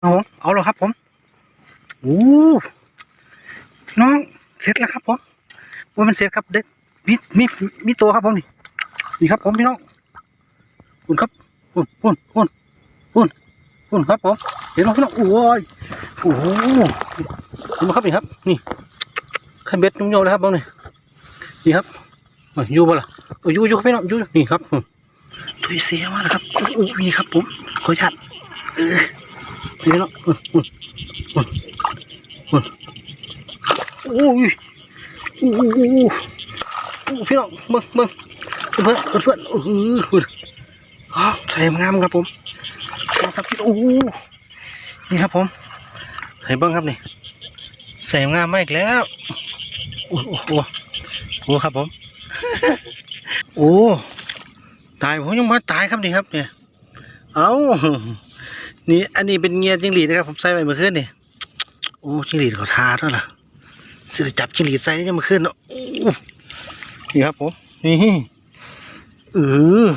เอาเอาแล้วครับผมโอ้น้องเสร็จแล้วครับผมว่ามันเสร็จครับเด็ดมีมีมีตัวครับผมนี่นี่ครับผมพี่น้องคุณครับคุณคุณคุณคุณคุณครับผมเห็นไหมพี่น้องโอ้ยโอ้โหเห็นไหมครับนี่ครับ นี่ขันเบ็ดนุ่งโยเลยครับผมนี่นี่ครับอยู่บ่ล่ะอยู่อยู่ครับพี่น้องอยู่นี่ครับถุยเสียมาแล้วครับโอ้ยนี่ครับผมขออนุญาต เออนี่พี่น้องอุ่นอุ่นอุ่นอุ่นโอ้ยโอ้โหพี่น้องเบิ่งเบิ่งเพื่อนเพื่อนเอนโอ้โหคุณใส่งามครับผมสองสามกิโลโอ้นี่ครับผมให้เบิ่งครับนี่ใส่งามมากอีกแล้วโอ้โหโอ้ครับผมโอ้ตายผมยังมาตายครับนี่ครับเนี่ยเอ้า นี่อันนี้เป็นเงียจิงหรีดนะครับผมใส่ไปเมื่อคืนนี่โอ้จิงหรีดเขาทาเท่าไหร่สิจะจับจิงหรีดใส่ยังเมื่อคืนเนาะโอ้นี่ครับผมนี่เออ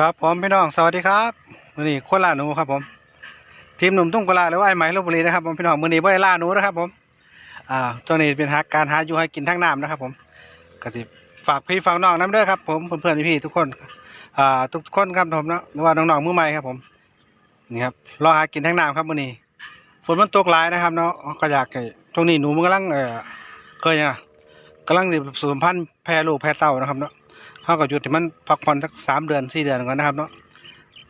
ครับผมพี่น้องสวัสดีครับวันนี้คนล่าหนูครับผมทีมหนุ่มตุ้งกลาหรือว่าไอ้ไหมลบบุรีนะครับผมพี่น้องมือนี้ไม่ได้ล่าหนูนะครับผมอ่าตัวนี้เป็นหาการหาอยู่ให้กินทั้งน้ำนะครับผมก็สิฝากพี่ฝากน้องน้ำเด้อครับผมเพื่อนๆพี่ๆทุกคนอ่าทุกคนครับผมนะหรือว่าน้องๆมือใหม่ครับผมนี่ครับรอหากินทั้งน้ำครับมือนี้ฝนมันตกหลายนะครับเนาะก็อยากให้ตรงนี้หนูมันกำลังเออเคยยังกำลังสูญพันธุ์แพร่ลูกแพร่เต่านะครับเนาะ เขาก็หยุดที่มันพักผ่อนสักสามเดือนสี่เดือนก่อนนะครับเนาะ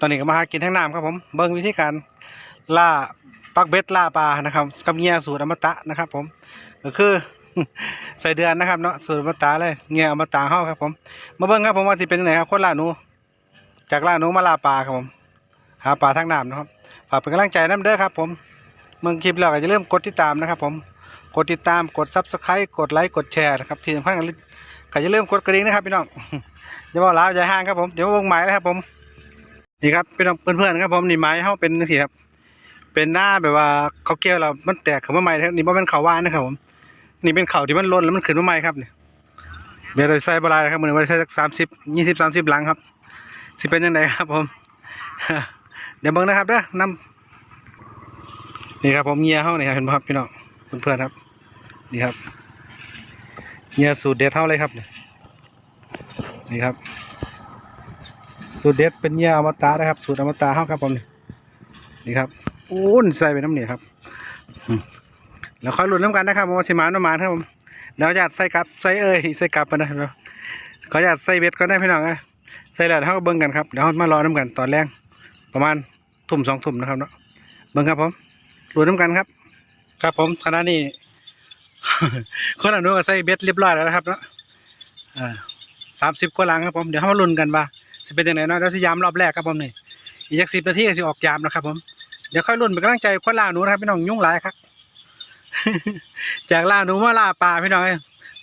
ตอนนี้ก็มาหากินทั้งน้ำครับผมเบิ่งวิธีการล่าปักเบ็ดล่าปลานะครับกับเงียสูตรอมตะนะครับ ผม ก็คือใส่เดือนนะครับเนาะสูตรอมตะเลยเงียอมตะเฮาครับ ผม มาเบิ่งครับผมว่าที่เป็นยังไงครับคนล่าหนู จากล่าหนูมาล่าปลาครับผม หาปลาทั้งน้ำนะครับฝากเป็นกำลังใจน้ำเด้อครับ ผมเมื่อคลิปแล้วก็อย่าลืมกดติดตามนะครับ ผมกดติดตามกดซับสไครต์กดไลค์กดแชร์นะครับที่สำคัญ ก็ก็อย่าลืมกดกระดิ่งนะครับพี่น้องอย่าบอกลาวอย่ห่างครับผมเดี๋ยววงหมายแล้วครับผมนี่ครับพี่น้องเพื่อนๆครับผมนี่ไม้เฮาเป็นจังซี่ครับ เป็นหน้าแบบว่าเขาเกี่ยวแล้วมันแตกขึ้นมาใหม่ครับนี่บ่เป็นเขาว่านนะครับผมนี่เป็นเขาที่มันล้นแล้วมันขึ้นมาใหม่ครับเนี่เดี๋ยวเราใส่บลายนะครับมือนี้ว่าใส่สักสามสิบยี่สิบสามสิบหลังครับสิเป็นยังไงครับผม เดี๋ยวเบิ่งนะครับเด้อนำนี่ครับผมเงียเฮานี่ครับเห็นบ่ครับพี่น้องเพื่อนๆครับนี่ครับ เงียสูตรเด็ดเท่าเลยครับนี่นี่ครับ สูตรเด็ดเป็นเงียอมตะนะครับ สูตรอมตะเฮาครับผมนี่นี่ครับโอ้นใส่ไปน้ำเหนียครับแล้วค่อยหลุ้นน้ำกันนะครับว่าสิมาน้ำมาครับผมแล้วอยากใส่กลับใส่เอ้ยใส่กลับไปนะครับขออยากใส่เบ็ดก็ได้พี่น้องเอ้ยใส่แล้วเท่าเบิ่งกันครับเดี๋ยวมารอน้ำกันตอนแรกประมาณทุ่มสองทุ่มนะครับเนาะเบิ่งครับผมรู้น้ำกันครับ ครับผมขณะนี้ คนอนุก็ใส่เบ็ดเรียบร้อยแล้วนะครับเนาะสามสิบกว่าลังครับผมเดี๋ยวเรามาลุ้นกันว่าสิเป็นยังไงเนาะเดี๋ยวสยามรอบแรกครับผมนี่อีกสักสิบนาทีก็สิออกยามนะครับผมเดี๋ยวค่อยลุ้นเป็นกำลังใจคนล่าหนูนะครับพี่น้องยุ่งหลายครับจากล่าหนูมาล่าปลาพี่น้อง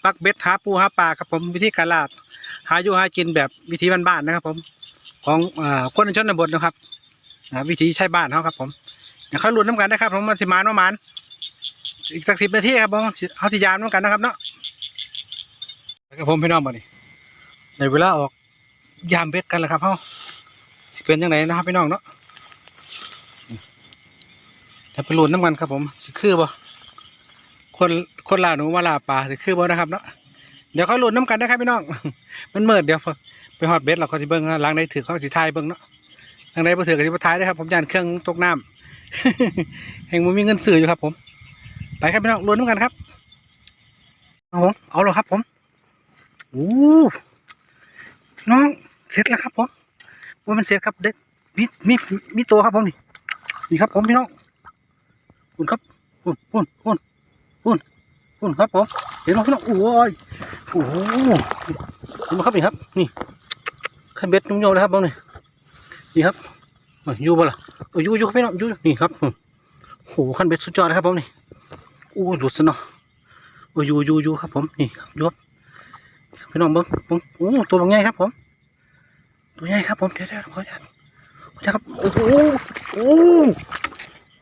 ปักเบ็ดหาปูหาปลาครับผมวิธีการล่าหาอยู่หากินแบบวิธีบ้านๆนะครับ ผม ของอคนในชนบทนะครับวิธีใช้บ้านเขาครับผมเดี๋ยวเขาลุ้นน้ำกันนะครับผมมันสิมานประมาณ อีกสักสิบนาทีครับผมเขาสิยามน้ำกันนะครับเนาะแล้วผมพี่น้องบ่นี่ในเวลาออกยามเบ็ดกันแล้วครับเขาสิเป็นยังไงนะครับพี่น้องเนาะเดี๋ยวไปลุ้นน้ำกันครับผมสิคือบ่คนคนลาหนูมาลาปลาสิคือบ่นะครับเนาะเดี๋ยวเขาหลุดน้ำกันนะครับพี่น้อง มันเมิดเดี๋ยวไปฮอดเบสเราก็จะเบิ้งล้างในถือเขาสิทายเบิ้งเนาะล้างในบ่ถือก็สิบ่ทายได้ครับ ผมยานเครื่องตกน้ำแห่งมันมีเงินซื้ออยู่ครับผม ไปครับพี่น้องลุดน้ำกันครับ เอาผมเอาเลยครับผมโอ้น้องเสร็จแล้วครับผมว่ามันเสร็จครับเด็ดมีมีมีตัวครับผมนี่นี่ครับผมพี่น้องคุณครับคุณคุณคุณคุณคุณครับผมเห็นไหมพี่น้องโอ้ยโอ้โหเห็นไหมครับนี่ครับ นี่ขั้นเบ็ดนุ่งโยเลยครับผมนี่นี่ครับอยู่บ่ล่ะอยอยู่อยู่ครับพี่น้องอยู่นี่ครับโอ้โหขั้นเบ็ดสุดยอดเลยครับผมนี่ อ้ยหลุดซะเนาะโอ้ยอยู่อยู่อยู่ครับผมนี่ครับอยู่ครับพี่น้องเบิ้งผมโอ้ตัวบางใหญ่ครับผมตัวใหญ่ครับผมเดี๋ยวเดี๋ยวขออนุญาตขออนุญาตครับโอ้โหโอ้โห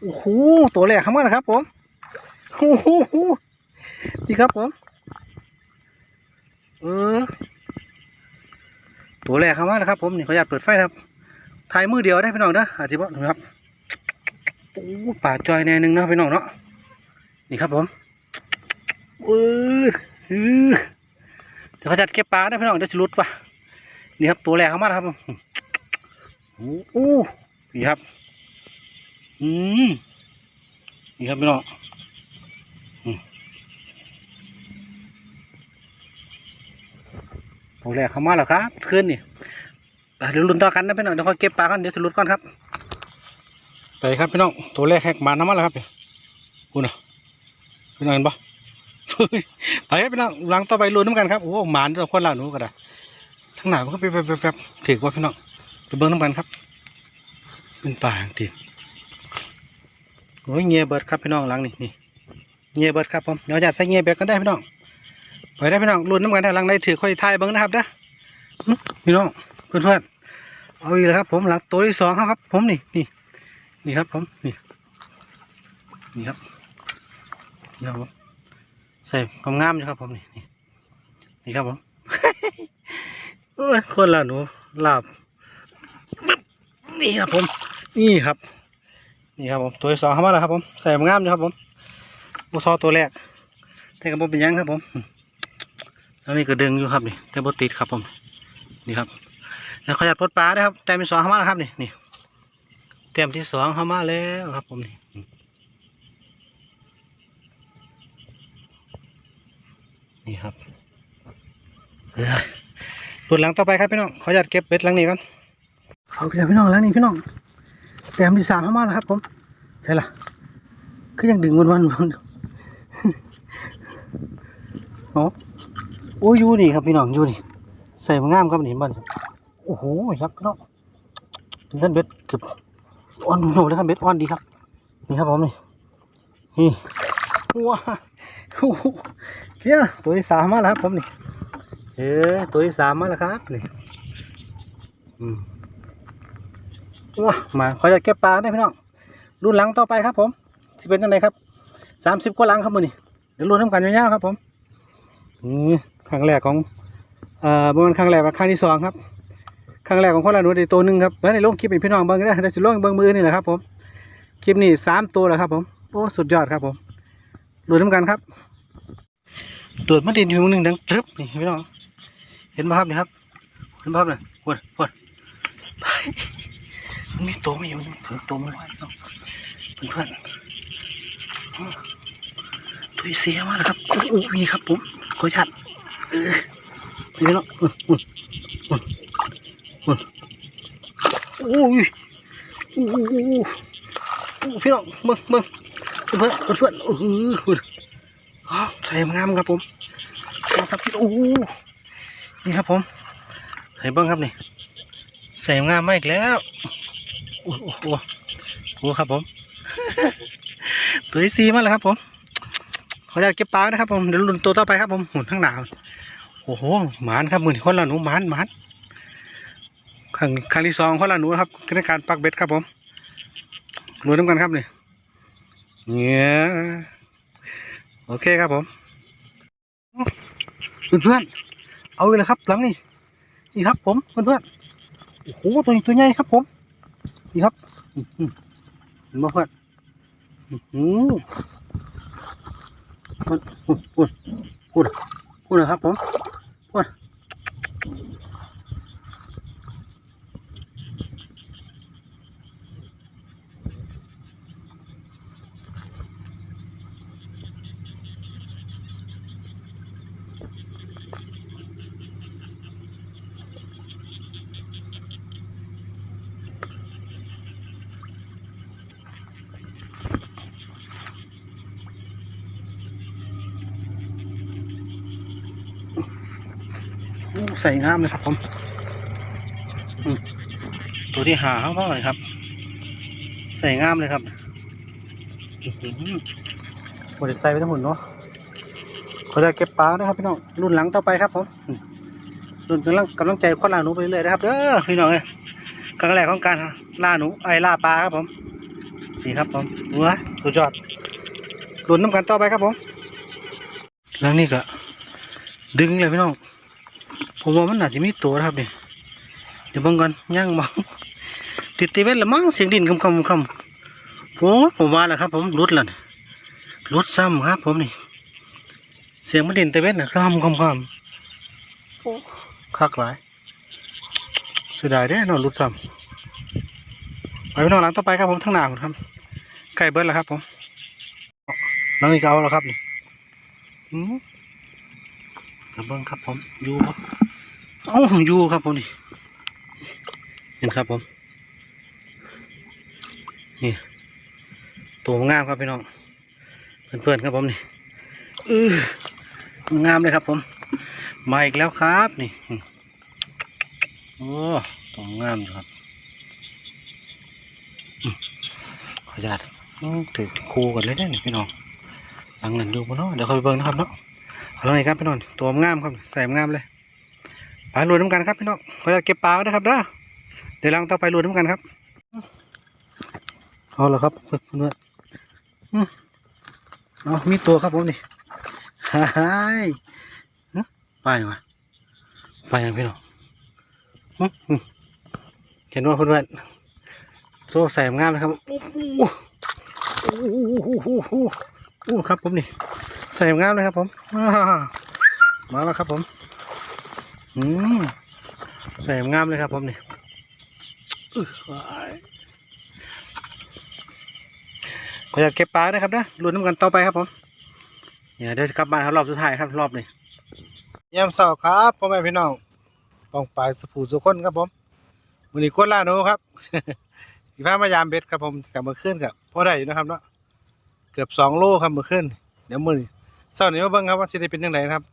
โอ้โหตัวแรกเข้ามาแล้วครับผมโอ้โหนี่ครับผมเออตัวแรกเข้ามาแล้วครับ ผมนี่ขออนุญาตเปิดไฟครับถ่ายมือเดียวได้พี่น้องเด้ออาจจะบอกนะครับโอ้ป่าจอยแน่หนึงนะพี่น้องเนาะ นี่ครับผมเออเอเดี๋ยวเขาจัดเก็บปลาได้พี่น้องเดี๋ยวจะรุดว่ะนี่ครับตัวแรกเข้ามาแล้วครับโอ้โหนี่ครับ อืมนี่ครับพี่น้องตัวแรกเข้ามาแล้วครับขึ้นนี่ไปเดี๋ยวลุ้นต่อกันนะพี่น้องเดี๋ยวขอเก็บปลาก่อนเดี๋ยวจะลุ้นก่อนครับไปครับพี่น้องตัวแรกแหกมาน้ำมันแล้วครับคุณน่ะ พี่น้องเห็นปะไปครับพี่น้องหลังต่อไปลุ้นน้ำกันครับโอ้โหหมานตัวคนละหนูก็ได้ทั้งหนามันก็ไปไปไปไปถือว่าพี่น้องไปเบิ้งน้ำกันครับ เป็นป่าจริงโอ้ยเงียเบิดครับพี่น้องหลังนี่นี่เงียเบิดครับผมเดี๋ยวจะใส่เงียเบิดกันได้พี่น้องไปได้พี่น้องลุ้นน้ำกันถ้าหลังในถือค่อยทายเบิ้งนะครับเด้อหึพี่น้องเพื่อนเพื่อนๆเอาอีกแล้วครับ ผมหลังตัวที่สองครับ ผมนี่นี่นี่ครับ ผมนี่นี่ครับ นี่ครับผมใส่ความงามอยู่ครับผมนี่นี่นี่ครับผมโอ้ยคนละหนูลาบนี่ครับผม นี่ครับ นี่ครับผมตัวที่สองเข้ามาแล้วครับผมใส่ความงามอยู่ครับผมโอทอตัวแรกแต่กระบอกเป็นยังครับผมแล้วนี่ก็ดึงอยู่ครับนี่แต่บติดครับผมนี่ครับแล้วขยัดปลดปลาได้ครับแต้มที่สองเข้ามาแล้วครับนี่นี่แต้มที่สองเข้ามาแล้วครับผมนี่ นี่ครับเออหลุดหลังต่อไปครับพี่น้องขอหยัดเก็บเบ็ดหลังนี้ก่อนเอาพี่น้องพี่น้องหลังนี้พี่น้องแต้มที่สามเข้ามาแล้วครับผมใช่ละคือยังดึงวันวันวันโอ้โอ้ยอยู่นี่ครับพี่น้องอยู่นี่ใส่มางามครับนี่บ้านโอ้โหครับพี่น้องเป็นท่านเบ็ดเกือบอ่อนหนูเลยครับเบ็ดอ่อนดีครับนี่ครับผมนี่นี่ว้า เนี่ยตัวที่สามมาแล้วครับผมนี่เออตัวที่สามมาแล้วครับนี่อืมว้ามาขอจะเก็บปลาได้พี่น้องรุ่นหลังต่อไปครับผมสิเป็นยังไงครับสามสิบกว่าหลังครับมือนี่เดี๋ยวรุ่นน้ำกันยาวๆครับผมนี่ครั้งแรกของเอ่อประมาณครั้งแรกกับครั้งที่สองครับครั้งแรกของคนละหนูได้ตัวหนึ่งครับแล้วในลงคลิปให้พี่น้องเบิ่งก็ได้ได้สิลงเบิ่งมือนี่แหละครับผมคลิปนี้สามตัวแล้วครับผมโอ้สุดยอดครับผม ดูน้ำกันครับตรวจมาดินอยู่หนึ่งดังตรึบนี่พี่น้องเห็นไหมครับนี่ครับ เห็นไหมครับเนี่ยปวดปวดไปมันมีตัวไม่อยู่ถึงตัวมันลอยพี่น้องเพื่อนๆตัวอีเสียมาแล้วครับโอ้โหนี่ครับผมขออนุญาตเออพี่น้องอืมอืมโอ้ยโอ้โหโอ้พี่น้องเบิ่งเบิ่ง เพื่อนเพื่อนเอนโอ้โหคุณอ้าวใส่งามครับผมโทรศัพท์ที่โอ้โหนี่ครับผมให้เบิ่งครับนี่ใส่งามมาอีกแล้วโอ้โหโอ้โหครับผม ตัวที่สี่มาแล้วครับผมขออยากเก็บปลานะครับผมเดี๋ยวลุ้นตัวต่อไปครับผมหุ่นข้งหนาวโอ้โหหมานครับหมือนี่คนละหนูหมานหมานครั้งครั้งที่สองของเราหนูนครับในการปักเบ็ดครับผมรวยน้ำกันครับเนี่ย เนี่ยโอเคครับผมเพื่อนเพื่อนๆเอาเลยครับ หลังนี่นี่ครับ ผมเพื่อนเพื่อนๆโอ้โหตัวนี้ตัวใหญ่ครับ ผมนี่ครับอื้อหือเห็นไหมเพื่อนอื้อหือพูดพูดพูดพูดพูดนะครับผม ใส่งามเลยครับผมตัวที่หาเขาพ่อเลยครับ ใส่งามเลยครับหือบริใส่ไปทั้งหมดเนาะเขาจะเก็บปลานะครับพี่น้องรุ่นหลังต่อไปครับผมรุ่นกำลังกำลังใจคนล่าหนูไปเรื่อยนะครับเด้อพี่น้องเอ้ยครั้งแรกของการล่าหนูไอ้ล่าปลาครับผมนี่ครับผมหัวสุดยอดรุ่นน้ำกันต่อไปครับผมหลังนี้ก็ดึงเลยพี่น้อง ผมว่ามันน่าจะมีตัวนะครับนี่เดี๋ยวเบังกันย่างมองติดตีเวทละมั้งเสียงดินคำคำคำโอ้ผมว่าแล้วครับ ผมรุดแล้วนี่รุดซ้ำครับ ผมนี่ เสียงมันดินตะเวทนะคำคำคำโอ้คักหลายเสียดายเด้นอนรุดซ้ำไปไปนอนหลังต่อไปครับผมทั้งหน้าครับไก่เบิร์ดแล้วครับผมหลังนี้ก็เอาแล้วครับนี่อืมกระเบื้องครับผมอยู่บ่ เอ้าอยู่ครับผมนี่เห็นครับผมนี่ตัวงามครับพี่น้องเพื่อนๆครับผมนี่อืองามเลยครับผมมาอีกแล้วครับนี่โอ้ตัวงามอยู่ครับขออนุญาตถือคู่กันเลยได้อนี่พี่น้องหลังนั้นอยู่บนเนาะเดี๋ยวเขาไปเบิ่งนะครับเนาะเอาลงไหนครับพี่น้องตัวงามครับใส่งามเลย ปลุยน้ำกันครับพี่น้องเขาจะเก็บปลาไว้นะครับเด้อเดี๋ยวลังต่อไปลุยน้ำกันครับเอาละครับเพื่อนๆอืมเอามีตัวครับผมนี่ฮ่าฮ่ายไปวะไปยังพี่น้องเห็นว่าเพื่อนโซ่ใส่งามเลยครับโอ้โหโอ้โหครับผมนี่ใส่งามเลยครับผมมาแล้วครับผม อืมใส่งามเลยครับผมนี่ขออยากเก็บปลาด้ครับนะลุ้นน้ำกันต่อไปครับผมเนี่ยเดี๋ยวจะกลับบ้านครับรอบสุดท้ายครับรอบนี้ยามเสาร์ครับพ่อแม่พี่น้องปองปลายสผูสุคนครับผมวันนี้โคตรล่าโนครับสีฟ้ามายามเบ็ดครับผมกลับมาขึ้นกับพ่อได้อยู่นะครับเนาะเกือบสองโลครับมาขึ้นเดี๋ยวมือเสาร์นี้มาเบิ่งครับว่าสิได้เป็นยังไงครับ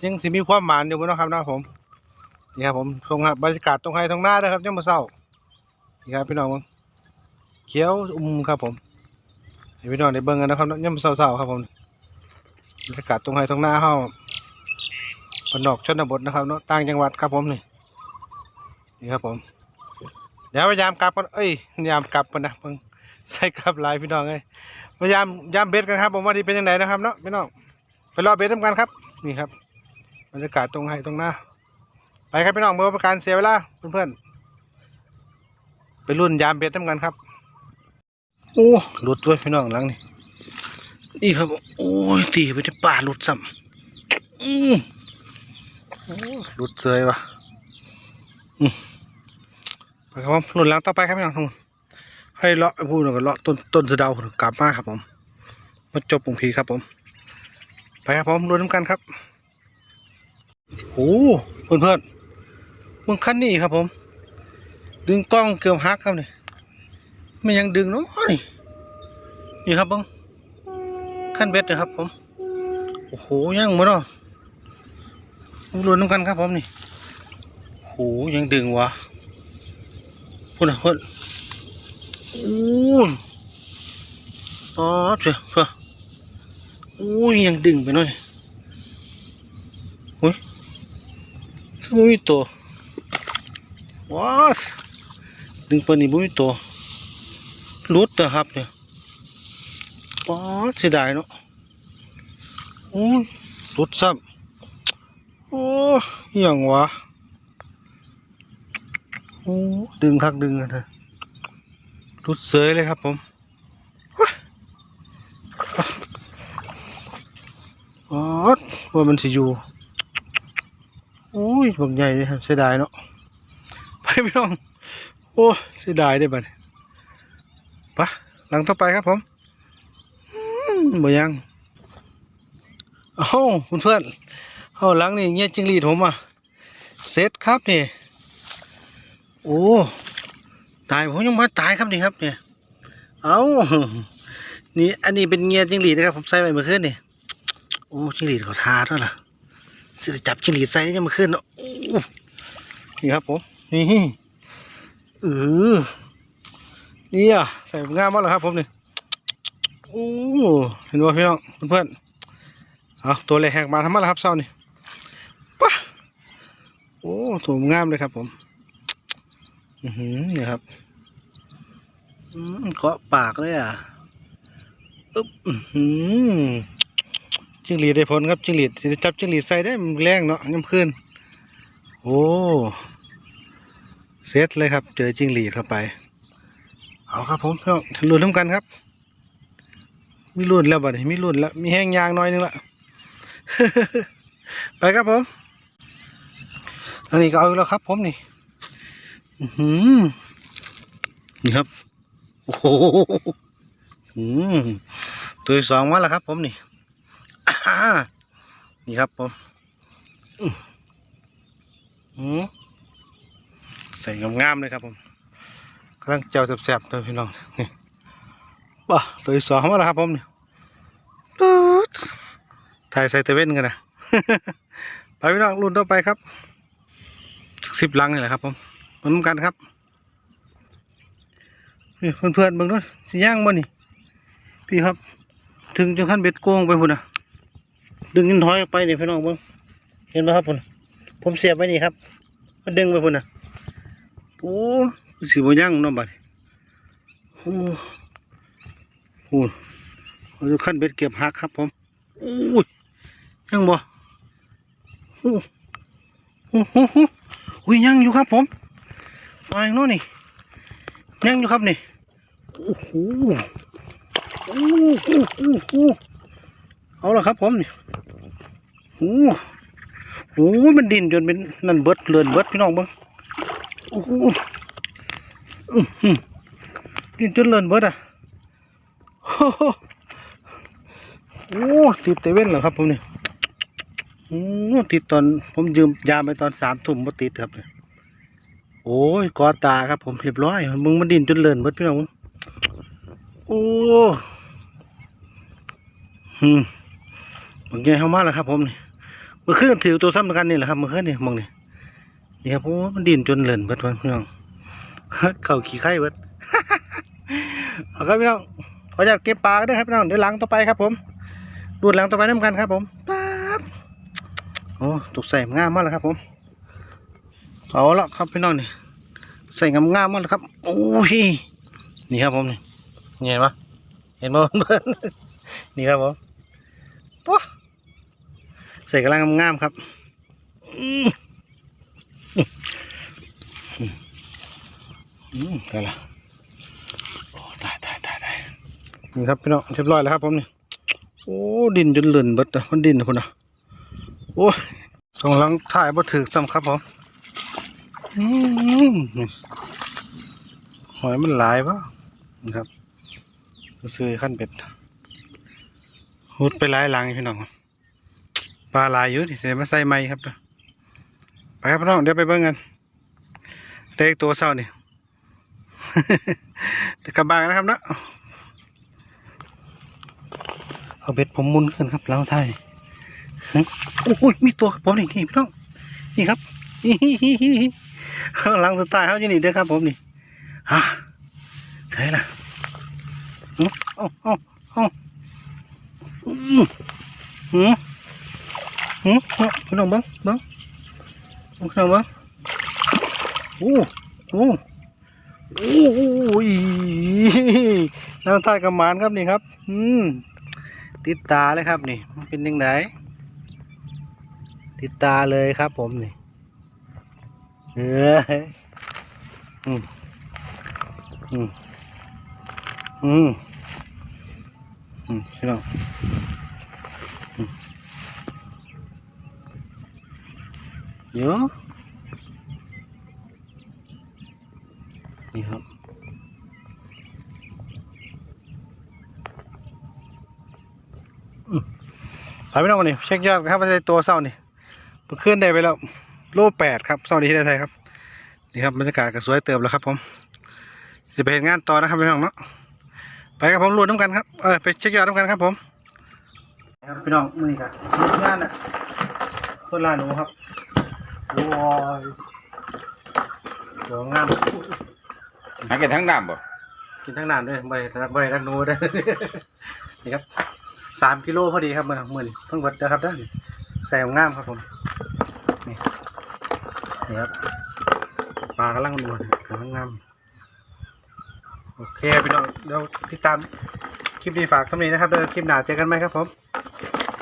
ยังสิมีความหมานอยู่บ่เนะครับนะผมนี่ครับผมตรงครับบรรยากาศตรงไฮตรงหน้านะครับยังมาเศร้านี่ครับพี่น้องเบิ่งเขียวอุ่มครับผมพี่น้องได้เบิ่งกันนะครับเนาะยังมาเศร้าๆครับผมบรรยากาศตรงไฮตรงหน้าเฮาปนนอกชนบทนะครับเนาะต่างจังหวัดครับผมนี่นี่ครับผมเดี๋ยวพยายามกลับกันเอ้ยยามกลับกันนะเพิ่งใส่กลับหลายพี่น้องเอ้ยพยายามยามเบ็ดกันครับผมว่าดีเป็นยังไงนะครับเนาะพี่น้องไปรอเบ็ดทำกันครับนี่ครับ บรรยากาศตรงไห้ตรงหน้าไปครับพี่น้องเมื่อประการเสียเวลาเพื่อนๆไปรุ่นยามเบ็ดทำกันครับโอ้หลุดด้วยพี่น้องหลังนี่นี่ครับโอ้ยตีไปที่ป่าหลุดซ้ำอืมโอ้หลุดเสยวะอืมไปครับผมรุ่นหลังต่อไปครับพี่น้องทั้งหมดให้เลาะพูดหน่อยก็เลาะต้นต้นสะเดากลับมาครับผมมาจบปุ่งพีครับผม ไปครับผมรวน้ำกันครับ โอ้เพื่อนเพื่อนมึงคันนี้ครับผม ดึงกล้องเกือบหักครับนี่มันยังดึงเนาะนี่นี่ครับเบิ้งขั้นเบ็ดนะครับผม โอ้โหยังมาเนาะรวน้ำกันครับผมนี่โอ้โหยังดึงวะพุ่นนะเพื่อนโอ้ยอ๋อเจ้าเจ้าโอ้ยยังดึงไปหน่อยโอ้ย คือไม่มีตัวว้าสดึงปนี่ไม่มีตัวรุดนะครับเนี่ยป๊าดเสียดายเนาะโอ้ยรุดซ้ำโอ้ยอหย่างวะโอ้ดึงคักดึงกันเถอะรุดเสยเลยครับผมอ๋อว่ามันสิอยู่ อ้ยบางใหญ่เลยครับเสียดายเนาะไปพี่น้อง โอ้เสียดายได้บัดนี้ไปะหลังต่อไปครับผมบ่ยังเอ้าเพื่อนๆเอาหลังนี่เงี้ยจิงหรีดผมอะเสร็จครับนี่โอ้ตายผมยังมาตายครับนี่ครับเนี่ยเอานี่อันนี้เป็นเงียจิงหรีดนะครับผมใส่ไปเมื่อคืนนี่โอ้จิงหรีดเขาทาด้วยล่ะ สิจับจิงหรีดใส่ยังมื่อคืนเนาะนี่ครับผมนี่เออนี่อะใส่งามมากเลยครับผมนี่โอ้เห็นว่าพี่น้องเพื่อนๆเอาตัวเล็กแหกมาทำมาแล้ครับเศร้านี่ปะโอ้ตัวงามเลยครับผมอือหือนี่ครับอืมเกาะปากเลยอะอึ๊บอือหือ จิ้งหรีดได้ผลครับจิ้งหรีดจับจิ้งหรีดใส่ได้มันแรงเนาะย่ำขึ้นโอ้เซตเลยครับ เจอจิ้งหรีดเข้าไป เอาครับผมพี่น้องลุ้นน้ำกันครับ มีรุ่นแล้วบัดนี้มีรุ่นแล้วมีแห้งยางหน้อยนึงละไปครับผมอันนี้ก็เอาแล้วครับ ผมนี่อื้อหือนี่ครับ โอ้โหอืมตัวสองมาแล้วครับ ผมนี่ นี่ครับผมอื้อหือใส่งามๆเลยครับผมกำลังเจียวแสบๆเลยพี่น้องนี่ป่ะตัวที่สองมาแล้วครับผมนี่ตุ๊ดถ่ายใส่เตเว่นกันนะไปพี่น้องรุ่นต่อไปครับสิบลังนี่แหละครับผมเหมือนกันครับนี่เพื่อนๆเบิ่งด้วยสิย่างบ่นี่พี่ครับ ถึงจนขั้นเบ็ดโกงไปพุ่นอะ ดึงยินถอยออกไปนี่พี่น้องเบิ่งเห็นไหมครับพุ่นผมเสียบไว้นี่ครับมันดึงไปพุ่นอะโอ้สีบ่ย่างน้องบัดโอ้โหเราขั้นเบ็ดเก็บหักครับผมโอ้ยยังบ่โอ้โหโอ้โหอุ้ยยังอยู่ครับผมมาอย่างโน้นนี่ยังอยู่ครับนี่โอ้โหโอ้โหโอ้โหเอาละครับผมนี่ โอ้โหมันดินจนเป็นนั่นเบิดเลือนเบิดพี่น้องเบิ้งโอ้โหดินจนเลือนเบิดอะโอ้โหติดเตเว่นเหรอครับผมเนี่ยโอ้ติดตอนผมยืมยามไปตอนสามทุ่มมาติดครับเนี่ยโอ้ยกอตาครับผมเรียบร้อยมึงมันดินจนเลินเบิดพี่น้องโอ้หืมบางอย่างเข้ามาแล้วครับผมนี่เมื่อคืนถือตัวซ้ำกันนี่แหละครับเมื่อคืนนี่มองนี่นี่ครับโอ้มันดินจนเลินเบิดพี่น้องเข่าขี้ไข่เบิดเอาครับพี่น้องขออยากเก็บปลาก็ได้ครับพี่น้องเดี๋ยวหลังต่อไปครับ ผมดูดหลังต่อไปน้ำกันครับ ผมป๊าบโอ้ตกใส่งามมากเลยครับผมเอาละครับพี่น้องนี่ใส่งามงามมากเลยครับโอ้ยนี่ครับผมนี่เห็นปะเห็นปะเพื่อนๆนี่ครับผมป๊ะใส่กำลังงามๆครับอืมอืมอืมได้ละโอ้ได้ได้ได้ได้นี่ครับพี่น้องเรียบร้อยแล้วครับผมนี่โอ้ดินจนเหลือนเบิดอะมันดินนะคุณอะโอ้ยส่งหลังถ่ายบ่ถือซ้ำครับผมอืมหอยมันหลายวะนะครับซื้อขั้นเป็ดหุดไปหลายหลังพี่น้อง ปลาหลายอยู่ดิเสียมาใส่ไม้ครับไปครับพี่น้องเดี๋ยวไปเบิ่งกันเต็กตัวเศร้านี่แต่กระบางนะครับเนาะเอาเบ็ดผมมุนขึ้นครับแล้วไทยโอ้ยมีตัวครับผมนี่นี่พี่น้องนี่ครับหลังสุดท้ายเขาอยู่นี่เด้อครับผมนี่ฮะใช่ละเอาเอาเอาอืมอืม อืมเอาพี่น้องเบังเบังเอาพี่น้องเบังโอ้โอ้โอ้ยน้ำตายกระมานครับนี่ครับ อืมติดตาเลยครับนี่ มันเป็นยังไงติดตาเลยครับผมนี่เอออืมอืมอืมอืมพี่น้องอืม เยอะนี่ครับอืมไปพี่น้องวันนี้เช็คยอดครับว่าจะตัวเศร้านี่เมื่อนได้ไปแล้วโลแปดครับสวัสดีที่ได้ไทยครับนี่ครับบรรยากาศก็สวยเติบแล้วครับผมจะไปเห็นงานต่อนะครับพี่น้องเนาะไปครับผมรวมน้ำกันครับเออไปเช็คยอดน้ำกันครับผมครับพี่น้องมือนี้ครับงานอะคนลาหนูครับ โอ้ยสวยงามหากินทั้งน้ำบ่กินทั้งน้ำด้วยบริบริรักหนูด้วย นี่ครับสามกิโลพอดีครับมื่อมื่อนี้เพิ่งวัดนะครับเด้อใส่ของงามครับผมนี่นี่ครับปลากำลังนวลกำลังงามโอเคพี่น้องเดี๋ยวติดตามคลิปนี้ฝากเท่านี้นะครับเดี๋ยวคลิปหน้าเจอกันไหมครับผม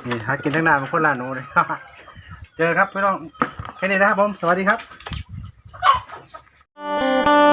นี่หากินทั้งน้ำเป็นคนละหนูเลยเจอครับพี่น้อง แค่นี้นะครับผม สวัสดีครับ